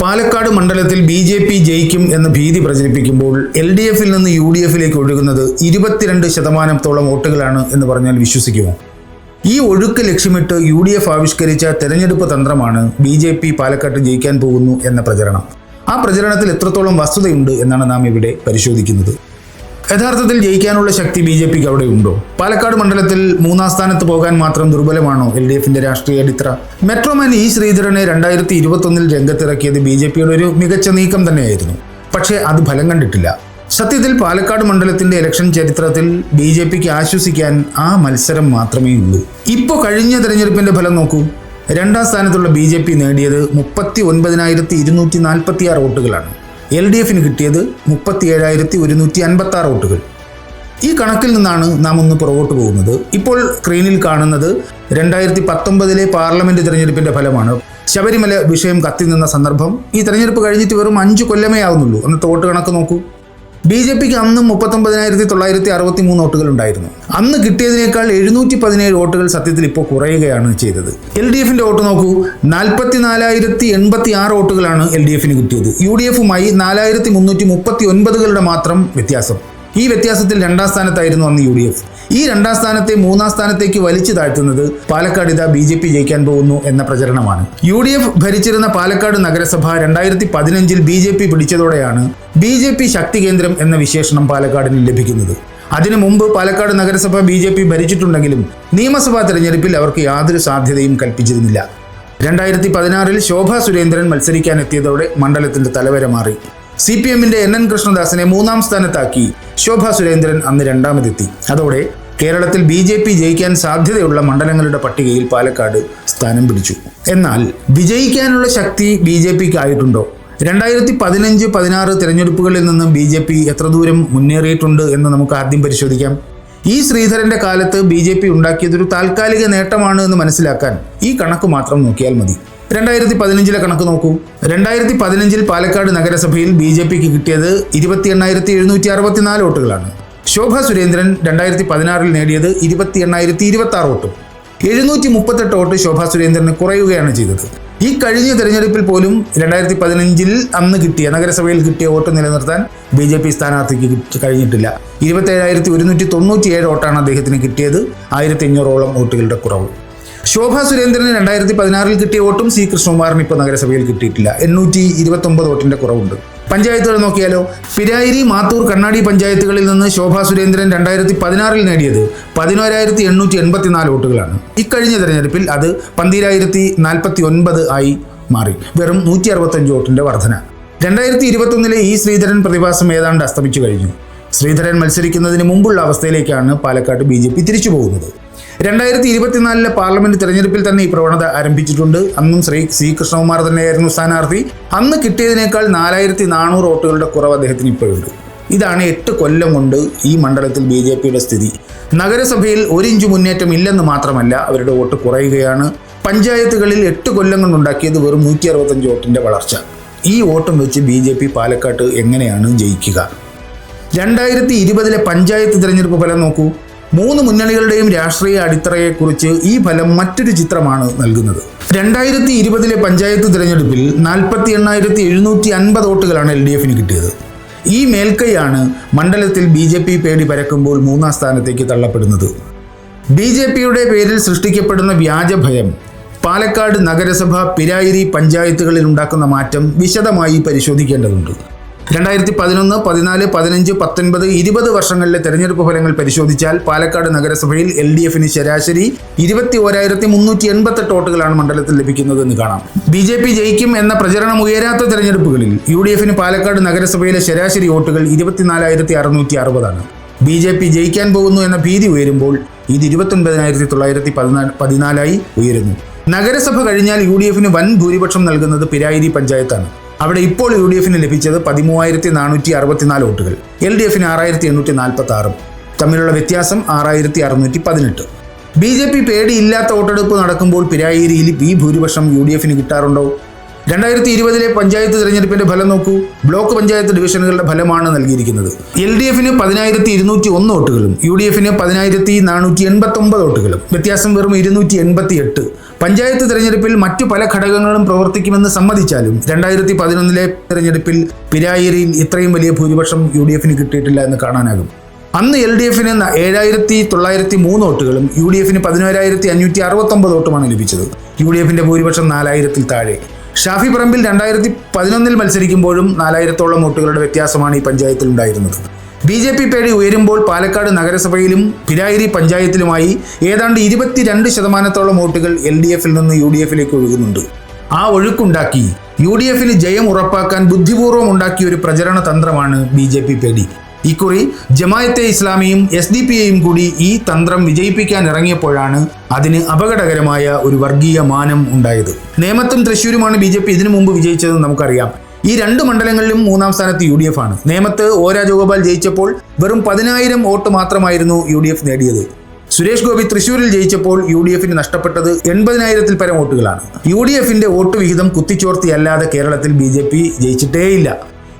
പാലക്കാട് മണ്ഡലത്തിൽ B J P ജയിക്കും എന്ന ഭീതി പ്രചരിപ്പിക്കുമ്പോൾ എൽ ഡി എഫിൽ നിന്ന് യു ഡി എഫിലേക്ക് ഒഴുകുന്നത് ഇരുപത്തിരണ്ട് ശതമാനത്തോളം വോട്ടുകളാണ് എന്ന് പറഞ്ഞാൽ വിശ്വസിക്കുമോ? ഈ ഒഴുക്ക് ലക്ഷ്യമിട്ട് യു ഡി എഫ് ആവിഷ്കരിച്ച തെരഞ്ഞെടുപ്പ് തന്ത്രമാണ് ബി ജെ പി പാലക്കാട്ട് ജയിക്കാൻ പോകുന്നു എന്ന പ്രചരണം. ആ പ്രചരണത്തിൽ എത്രത്തോളം വസ്തുതയുണ്ട് എന്നാണ് നാം ഇവിടെ പരിശോധിക്കുന്നത്. യഥാർത്ഥത്തിൽ ജയിക്കാനുള്ള ശക്തി ബി ജെ പിക്ക് അവിടെ ഉണ്ടോ? പാലക്കാട് മണ്ഡലത്തിൽ മൂന്നാം സ്ഥാനത്ത് പോകാൻ മാത്രം ദുർബലമാണോ എൽ ഡി എഫിന്റെ രാഷ്ട്രീയ അടിത്തറ? മെട്രോമാൻ ഇ ശ്രീധരനെ രണ്ടായിരത്തി ഇരുപത്തൊന്നിൽ രംഗത്തിറക്കിയത് ബി ജെ പിയുടെ ഒരു മികച്ച നീക്കം തന്നെയായിരുന്നു. പക്ഷേ അത് ഫലം കണ്ടിട്ടില്ല. സത്യത്തിൽ പാലക്കാട് മണ്ഡലത്തിന്റെ ഇലക്ഷൻ ചരിത്രത്തിൽ ബി ജെ പിക്ക് ആശ്വസിക്കാൻ ആ മത്സരം മാത്രമേ ഉള്ളൂ. ഇപ്പോൾ കഴിഞ്ഞ തെരഞ്ഞെടുപ്പിന്റെ ഫലം നോക്കൂ. രണ്ടാം സ്ഥാനത്തുള്ള ബി ജെ പി നേടിയത് മുപ്പത്തി ഒൻപതിനായിരത്തി ഇരുന്നൂറ്റി നാൽപ്പത്തി ആറ് വോട്ടുകളാണ്. എൽ ഡി എഫിന് കിട്ടിയത് മുപ്പത്തി ഏഴായിരത്തി ഒരുന്നൂറ്റി അൻപത്തി ആറ് വോട്ടുകൾ. ഈ കണക്കിൽ നിന്നാണ് നാം ഒന്ന് പുറകോട്ട് പോകുന്നത്. ഇപ്പോൾ സ്ക്രീനിൽ കാണുന്നത് രണ്ടായിരത്തി പത്തൊമ്പതിലെ പാർലമെന്റ് തിരഞ്ഞെടുപ്പിന്റെ ഫലമാണ്. ശബരിമല വിഷയം കത്തി നിന്ന സന്ദർഭം. ഈ തെരഞ്ഞെടുപ്പ് കഴിഞ്ഞിട്ട് വെറും അഞ്ചു കൊല്ലമേ ആവുന്നുള്ളൂ. അന്നത്തെ വോട്ട് കണക്ക് നോക്കൂ. ബി ജെ പിക്ക് അന്ന് മുപ്പത്തൊമ്പതിനായിരത്തി തൊള്ളായിരത്തി അറുപത്തി മൂന്ന് വോട്ടുകൾ ഉണ്ടായിരുന്നു അന്ന് കിട്ടിയതിനേക്കാൾ എഴുന്നൂറ്റി പതിനേഴ് വോട്ടുകൾ സത്യത്തിൽ ഇപ്പോൾ കുറയുകയാണ് ചെയ്തത്. എൽ ഡി എഫിന്റെ വോട്ട് നോക്കൂ നാൽപ്പത്തി നാലായിരത്തി എൺപത്തി ആറ് വോട്ടുകളാണ് എൽ ഡി എഫിന് കിട്ടിയത്. യു ഡി എഫുമായി നാലായിരത്തി മുന്നൂറ്റി മുപ്പത്തി ഒൻപതുകളുടെ മാത്രം വ്യത്യാസം. ഈ വ്യത്യാസത്തിൽ രണ്ടാം സ്ഥാനത്തായിരുന്നു അന്ന് യു ഡി എഫ്. ഈ രണ്ടാം സ്ഥാനത്തെ മൂന്നാം സ്ഥാനത്തേക്ക് വലിച്ചു താഴ്ത്തുന്നത് പാലക്കാട് ഇതാ ബി ജെ പി ജയിക്കാൻ പോകുന്നു എന്ന പ്രചരണമാണ്. യു ഡി എഫ് ഭരിച്ചിരുന്ന പാലക്കാട് നഗരസഭ രണ്ടായിരത്തി പതിനഞ്ചിൽ ബി ജെ പി പിടിച്ചതോടെയാണ് ബി ജെ പി ശക്തി കേന്ദ്രം എന്ന വിശേഷണം പാലക്കാടിന് ലഭിക്കുന്നത്. അതിനു മുമ്പ് പാലക്കാട് നഗരസഭ ബി ജെ പി ഭരിച്ചിട്ടുണ്ടെങ്കിലും നിയമസഭാ തെരഞ്ഞെടുപ്പിൽ അവർക്ക് യാതൊരു സാധ്യതയും കൽപ്പിച്ചിരുന്നില്ല. രണ്ടായിരത്തി പതിനാറിൽ ശോഭാ സുരേന്ദ്രൻ മത്സരിക്കാനെത്തിയതോടെ മണ്ഡലത്തിന്റെ തലവര മാറി. സി പി എമ്മിന്റെ എൻ എൻ കൃഷ്ണദാസിനെ മൂന്നാം സ്ഥാനത്താക്കി ശോഭ സുരേന്ദ്രൻ അന്ന് രണ്ടാമതെത്തി. അതോടെ കേരളത്തിൽ ബി ജെ പി ജയിക്കാൻ സാധ്യതയുള്ള മണ്ഡലങ്ങളുടെ പട്ടികയിൽ പാലക്കാട് സ്ഥാനം പിടിച്ചു. എന്നാൽ വിജയിക്കാനുള്ള ശക്തി ബി ജെ പിക്ക് ആയിട്ടുണ്ടോ രണ്ടായിരത്തി പതിനഞ്ച് പതിനാറ് തിരഞ്ഞെടുപ്പുകളിൽ നിന്നും ബി ജെ പി എത്ര ദൂരം മുന്നേറിയിട്ടുണ്ട് എന്ന് നമുക്ക് ആദ്യം പരിശോധിക്കാം. ഈ ശ്രീധരന്റെ കാലത്ത് ബി ജെ പി ഉണ്ടാക്കിയതൊരു താൽക്കാലിക നേട്ടമാണ് എന്ന് മനസ്സിലാക്കാൻ ഈ കണക്ക് മാത്രം നോക്കിയാൽ മതി. രണ്ടായിരത്തി പതിനഞ്ചിലെ കണക്ക് നോക്കൂ. രണ്ടായിരത്തി പതിനഞ്ചിൽ പാലക്കാട് നഗരസഭയിൽ ബി ജെ പിക്ക് കിട്ടിയത് ഇരുപത്തി എണ്ണായിരത്തി എഴുന്നൂറ്റി അറുപത്തിനാല് വോട്ടുകളാണ്. ശോഭ സുരേന്ദ്രൻ രണ്ടായിരത്തി പതിനാറിൽ നേടിയത് ഇരുപത്തി എണ്ണായിരത്തി ഇരുപത്തി ആറ് വോട്ടും. എഴുന്നൂറ്റി മുപ്പത്തെട്ട് വോട്ട് ശോഭ സുരേന്ദ്രന് കുറയുകയാണ് ചെയ്തത്. ഈ കഴിഞ്ഞ തെരഞ്ഞെടുപ്പിൽ പോലും രണ്ടായിരത്തി പതിനഞ്ചിൽ അന്ന് കിട്ടിയ നഗരസഭയിൽ കിട്ടിയ വോട്ട് നിലനിർത്താൻ ബി ജെ പി സ്ഥാനാർത്ഥിക്ക് കഴിഞ്ഞിട്ടില്ല കഴിഞ്ഞിട്ടില്ല. ഇരുപത്തേഴായിരത്തി ഒരുന്നൂറ്റി തൊണ്ണൂറ്റിയേഴ് വോട്ടാണ് അദ്ദേഹത്തിന് കിട്ടിയത്. ആയിരത്തി അഞ്ഞൂറോളം വോട്ടുകളുടെ കുറവ്. ശോഭാ സുരേന്ദ്രന് രണ്ടായിരത്തി പതിനാറിൽ കിട്ടിയ വോട്ടും സി കൃഷ്ണകുമാറിന് ഇപ്പോൾ നഗരസഭയിൽ കിട്ടിയിട്ടില്ല. എണ്ണൂറ്റി ഇരുപത്തൊമ്പത് വോട്ടിന്റെ കുറവുണ്ട്. പഞ്ചായത്തുകൾ നോക്കിയാലോ പിരായിരി മാത്തൂർ കണ്ണാടി പഞ്ചായത്തുകളിൽ നിന്ന് ശോഭാ സുരേന്ദ്രൻ രണ്ടായിരത്തി പതിനാറിൽ നേടിയത് പതിനോരായിരത്തി എണ്ണൂറ്റി എൺപത്തിനാല് വോട്ടുകളാണ്. ഇക്കഴിഞ്ഞ തെരഞ്ഞെടുപ്പിൽ അത് പന്തിരായിരത്തി നാൽപ്പത്തി ഒൻപത് ആയി മാറി. വെറും നൂറ്റി അറുപത്തഞ്ച് വോട്ടിന്റെ വർധന. രണ്ടായിരത്തി ഇരുപത്തൊന്നിലെ ഈ ശ്രീധരൻ പ്രതിഭാസം ഏതാണ്ട് അസ്തമിച്ചു കഴിഞ്ഞു. ശ്രീധരൻ മത്സരിക്കുന്നതിന് മുമ്പുള്ള അവസ്ഥയിലേക്കാണ് പാലക്കാട് ബി തിരിച്ചു പോകുന്നത്. രണ്ടായിരത്തി ഇരുപത്തിനാലിലെ പാർലമെന്റ് തെരഞ്ഞെടുപ്പിൽ തന്നെ ഈ പ്രവണത ആരംഭിച്ചിട്ടുണ്ട്. അന്നും ശ്രീ സി കൃഷ്ണകുമാർ തന്നെയായിരുന്നു സ്ഥാനാർത്ഥി. അന്ന് കിട്ടിയതിനേക്കാൾ നാലായിരത്തി നാനൂറ് വോട്ടുകളുടെ കുറവ് അദ്ദേഹത്തിന് ഇപ്പോഴുണ്ട്. ഇതാണ് എട്ട് കൊല്ലം കൊണ്ട് ഈ മണ്ഡലത്തിൽ ബി ജെ പിയുടെ സ്ഥിതി. നഗരസഭയിൽ ഒരു ഇഞ്ച് മുന്നേറ്റം ഇല്ലെന്ന് മാത്രമല്ല അവരുടെ വോട്ട് കുറയുകയാണ്. പഞ്ചായത്തുകളിൽ എട്ട് കൊല്ലം കൊണ്ടുണ്ടാക്കിയത് വെറും നൂറ്റി അറുപത്തഞ്ച് വോട്ടിന്റെ വളർച്ച. ഈ വോട്ടും വെച്ച് ബി ജെ പി പാലക്കാട്ട് എങ്ങനെയാണ് ജയിക്കുക? രണ്ടായിരത്തി ഇരുപതിലെ പഞ്ചായത്ത് തിരഞ്ഞെടുപ്പ് ഫലം നോക്കൂ. മൂന്ന് മുന്നണികളുടെയും രാഷ്ട്രീയ അടിത്തറയെക്കുറിച്ച് ഈ ഫലം മറ്റൊരു ചിത്രമാണ് നൽകുന്നത്. രണ്ടായിരത്തി ഇരുപതിലെ പഞ്ചായത്ത് തിരഞ്ഞെടുപ്പിൽ നാൽപ്പത്തി എണ്ണായിരത്തി എഴുന്നൂറ്റി അൻപത് വോട്ടുകളാണ് എൽ ഡി എഫിന് കിട്ടിയത്. ഈ മേൽക്കൈയാണ് മണ്ഡലത്തിൽ ബി ജെ പി പേടി പരക്കുമ്പോൾ മൂന്നാം സ്ഥാനത്തേക്ക് തള്ളപ്പെടുന്നത്. ബി ജെ പിയുടെ പേരിൽ സൃഷ്ടിക്കപ്പെടുന്ന വ്യാജഭയം പാലക്കാട് നഗരസഭ പിരായിരി പഞ്ചായത്തുകളിൽ ഉണ്ടാക്കുന്ന മാറ്റം വിശദമായി പരിശോധിക്കേണ്ടതുണ്ട്. രണ്ടായിരത്തി പതിനൊന്ന് പതിനാല് പതിനഞ്ച് പത്തൊൻപത് ഇരുപത് വർഷങ്ങളിലെ തെരഞ്ഞെടുപ്പ് ഫലങ്ങൾ പരിശോധിച്ചാൽ പാലക്കാട് നഗരസഭയിൽ എൽ ഡി എഫിന് ശരാശരി ഇരുപത്തി ഓരായിരത്തി മുന്നൂറ്റി എൺപത്തെട്ട് വോട്ടുകളാണ് മണ്ഡലത്തിൽ ലഭിക്കുന്നതെന്ന് കാണാം. ബി ജെ പി ജയിക്കും എന്ന പ്രചരണം ഉയരാത്ത തെരഞ്ഞെടുപ്പുകളിൽ യു ഡി എഫിന് പാലക്കാട് നഗരസഭയിലെ ശരാശരി വോട്ടുകൾ ഇരുപത്തിനാലായിരത്തി അറുന്നൂറ്റി അറുപതാണ് ബി ജെ പി ജയിക്കാൻ പോകുന്നു എന്ന ഭീതി ഉയരുമ്പോൾ ഇത് ഇരുപത്തൊൻപതിനായിരത്തി തൊള്ളായിരത്തി പതിനാല് പതിനാലായി ഉയരുന്നു. നഗരസഭ കഴിഞ്ഞാൽ യു ഡി എഫിന് വൻ ഭൂരിപക്ഷം നൽകുന്നത് പിരായിരി പഞ്ചായത്താണ്. അവിടെ ഇപ്പോൾ യു ഡി എഫിന് ലഭിച്ചത് പതിമൂവായിരത്തി നാനൂറ്റി അറുപത്തിനാല് വോട്ടുകൾ. എൽ ഡി എഫിന് ആറായിരത്തി എണ്ണൂറ്റി നാൽപ്പത്തി ആറും തമ്മിലുള്ള വ്യത്യാസം ആറായിരത്തി അറുന്നൂറ്റി പതിനെട്ട് ബി ജെ പി പേടിയില്ലാത്ത വോട്ടെടുപ്പ് നടക്കുമ്പോൾ പിരായിരിയിൽ ബി ഭൂരിപക്ഷം യു ഡി എഫിന് കിട്ടാറുണ്ടോ? രണ്ടായിരത്തി ഇരുപതിലെ പഞ്ചായത്ത് തിരഞ്ഞെടുപ്പിന്റെ ഫലം നോക്കൂ. ബ്ലോക്ക് പഞ്ചായത്ത് ഡിവിഷനുകളുടെ ഫലമാണ് നൽകിയിരിക്കുന്നത്. എൽ ഡി എഫിന് പതിനായിരത്തി ഇരുന്നൂറ്റി ഒന്ന് വോട്ടുകളും യു ഡി എഫിന് പതിനായിരത്തി നാനൂറ്റി എൺപത്തി ഒമ്പത് വോട്ടുകളും. വ്യത്യാസം വെറും ഇരുന്നൂറ്റി എൺപത്തി എട്ട് പഞ്ചായത്ത് തെരഞ്ഞെടുപ്പിൽ മറ്റു പല ഘടകങ്ങളും പ്രവർത്തിക്കുമെന്ന് സമ്മതിച്ചാലും രണ്ടായിരത്തി പതിനൊന്നിലെ തെരഞ്ഞെടുപ്പിൽ പിരായിരിയിൽ ഇത്രയും വലിയ ഭൂരിപക്ഷം യു ഡി എഫിന് കിട്ടിയിട്ടില്ല എന്ന് കാണാനാകും. അന്ന് എൽ ഡി എഫിന് ഏഴായിരത്തി തൊള്ളായിരത്തി മൂന്ന് വോട്ടുകളും യു ഡി എഫിന് പതിനോരായിരത്തി അഞ്ഞൂറ്റി അറുപത്തൊമ്പത് വോട്ടുമാണ് ലഭിച്ചത്. യു ഡി എഫിന്റെ ഭൂരിപക്ഷം നാലായിരത്തിൽ താഴെ. ഷാഫി പറമ്പിൽ രണ്ടായിരത്തി പതിനൊന്നിൽ മത്സരിക്കുമ്പോഴും നാലായിരത്തോളം വോട്ടുകളുടെ വ്യത്യാസമാണ് ഈ പഞ്ചായത്തിൽ ഉണ്ടായിരുന്നത് ബി ജെ പി പേടി ഉയരുമ്പോൾ പാലക്കാട് നഗരസഭയിലും പിരായിരി പഞ്ചായത്തിലുമായി ഏതാണ്ട് ഇരുപത്തിരണ്ട് ശതമാനത്തോളം വോട്ടുകൾ എൽ ഡി എഫിൽ നിന്ന് യു ഡി എഫിലേക്ക് ഒഴുകുന്നുണ്ട്. ആ ഒഴുക്കുണ്ടാക്കി യു ഡി എഫിന് ജയം ഉറപ്പാക്കാൻ ബുദ്ധിപൂർവം ഉണ്ടാക്കിയ ഒരു പ്രചരണ തന്ത്രമാണ് ബി ജെ പി പേടി. ഇക്കുറി ജമായത്തെ ഇസ്ലാമിയും എസ് ഡി പി എയും കൂടി ഈ തന്ത്രം വിജയിപ്പിക്കാൻ ഇറങ്ങിയപ്പോഴാണ് അതിന് അപകടകരമായ ഒരു വർഗീയ മാനം ഉണ്ടായത്. നേമത്തും തൃശ്ശൂരുമാണ് ബി ജെ പി ഇതിനു മുമ്പ് വിജയിച്ചതെന്ന് നമുക്കറിയാം. ഈ രണ്ട് മണ്ഡലങ്ങളിലും മൂന്നാം സ്ഥാനത്ത് യു ഡി എഫ് ആണ്. നേമത്ത് ഓ രാജഗോപാൽ ജയിച്ചപ്പോൾ വെറും പതിനായിരം വോട്ട് മാത്രമായിരുന്നു യു ഡി എഫ് നേടിയത്. സുരേഷ് ഗോപി തൃശൂരിൽ ജയിച്ചപ്പോൾ യു ഡി എഫിന് നഷ്ടപ്പെട്ടത് എൺപതിനായിരത്തിൽ പരം വോട്ടുകളാണ്. യു ഡി എഫിന്റെ വോട്ട് വിഹിതം കുത്തിച്ചോർത്തിയല്ലാതെ കേരളത്തിൽ ബി ജെ പി ജയിച്ചിട്ടേയില്ല.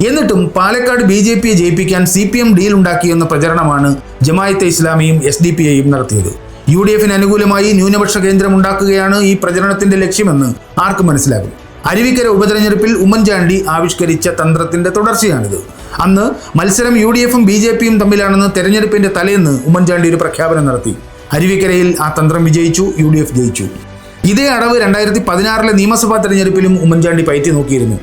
എന്നിട്ടും പാലക്കാട് ബി ജെ പിയെ ജയിപ്പിക്കാൻ സി പി എം ഡീൽ ഉണ്ടാക്കിയെന്ന പ്രചരണമാണ് ജമായത്തെ ഇസ്ലാമിയും എസ് ഡി പി ഐയും നടത്തിയത്. യു ഡി എഫിന് അനുകൂലമായി ന്യൂനപക്ഷ കേന്ദ്രം ഉണ്ടാക്കുകയാണ് ഈ പ്രചരണത്തിന്റെ ലക്ഷ്യമെന്ന് ആർക്കും മനസ്സിലാകും. അരുവിക്കര ഉപതെരഞ്ഞെടുപ്പിൽ ഉമ്മൻചാണ്ടി ആവിഷ്കരിച്ച തന്ത്രത്തിന്റെ തുടർച്ചയാണിത്. അന്ന് മത്സരം യു ഡി എഫും ബി ജെ പിയും തമ്മിലാണെന്ന് തെരഞ്ഞെടുപ്പിന്റെ തലേന്ന് ഉമ്മൻചാണ്ടി ഒരു പ്രഖ്യാപനം നടത്തി. അരുവിക്കരയിൽ ആ തന്ത്രം വിജയിച്ചു യു ഡി എഫ് ജയിച്ചു. ഇതേ അടവ് രണ്ടായിരത്തി പതിനാറിലെ നിയമസഭാ തെരഞ്ഞെടുപ്പിലും ഉമ്മൻചാണ്ടി പയറ്റി നോക്കിയിരുന്നു.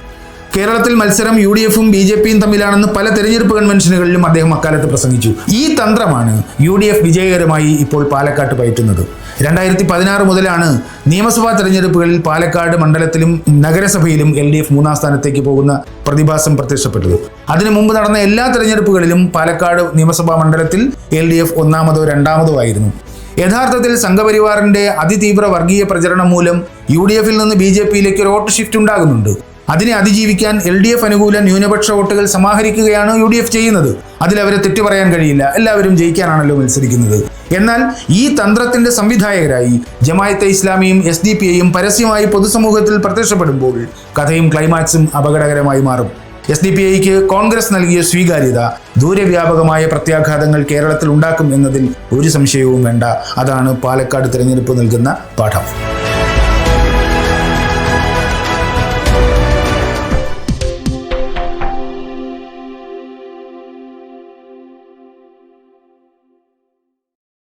കേരളത്തിൽ മത്സരം യു ഡി എഫും ബി ജെ പിയും തമ്മിലാണെന്ന് പല തെരഞ്ഞെടുപ്പ് കൺവെൻഷനുകളിലും അദ്ദേഹം അക്കാലത്ത് പ്രസംഗിച്ചു. ഈ തന്ത്രമാണ് യു ഡി എഫ് വിജയകരമായി ഇപ്പോൾ പാലക്കാട്ട് പയറ്റുന്നത്. രണ്ടായിരത്തി പതിനാറ് മുതലാണ് നിയമസഭാ തെരഞ്ഞെടുപ്പുകളിൽ പാലക്കാട് മണ്ഡലത്തിലും നഗരസഭയിലും എൽ ഡി എഫ് മൂന്നാം സ്ഥാനത്തേക്ക് പോകുന്ന പ്രതിഭാസം പ്രത്യക്ഷപ്പെട്ടത്. അതിനു മുമ്പ് നടന്ന എല്ലാ തെരഞ്ഞെടുപ്പുകളിലും പാലക്കാട് നിയമസഭാ മണ്ഡലത്തിൽ എൽ ഡി എഫ് ഒന്നാമതോ രണ്ടാമതോ ആയിരുന്നു. യഥാർത്ഥത്തിൽ സംഘപരിവാറിന്റെ അതിതീവ്ര വർഗീയ പ്രചരണം മൂലം യു ഡി എഫിൽ നിന്ന് ബി ജെ പിയിലേക്ക് ഒരു വോട്ട് ഷിഫ്റ്റ് ഉണ്ടാകുന്നുണ്ട്. അതിനെ അതിജീവിക്കാൻ എൽ ഡി എഫ് അനുകൂല ന്യൂനപക്ഷ വോട്ടുകൾ സമാഹരിക്കുകയാണ് യു ഡി എഫ് ചെയ്യുന്നത്? അതിൽ അവരെ തെറ്റു പറയാൻ കഴിയില്ല. എല്ലാവരും ജയിക്കാനാണല്ലോ മത്സരിക്കുന്നത്. എന്നാൽ ഈ തന്ത്രത്തിന്റെ സംവിധായകരായി ജമായത്തെ ഇസ്ലാമിയും എസ് ഡി പി ഐയും പരസ്യമായി പൊതുസമൂഹത്തിൽ പ്രത്യക്ഷപ്പെടുമ്പോൾ കഥയും ക്ലൈമാക്സും അപകടകരമായി മാറും. എസ് ഡി പി ഐക്ക് കോൺഗ്രസ് നൽകിയ സ്വീകാര്യത ദൂരവ്യാപകമായ പ്രത്യാഘാതങ്ങൾ കേരളത്തിൽ ഉണ്ടാക്കും എന്നതിൽ ഒരു സംശയവും വേണ്ട. അതാണ് പാലക്കാട് തിരഞ്ഞെടുപ്പ് നൽകുന്ന പാഠം.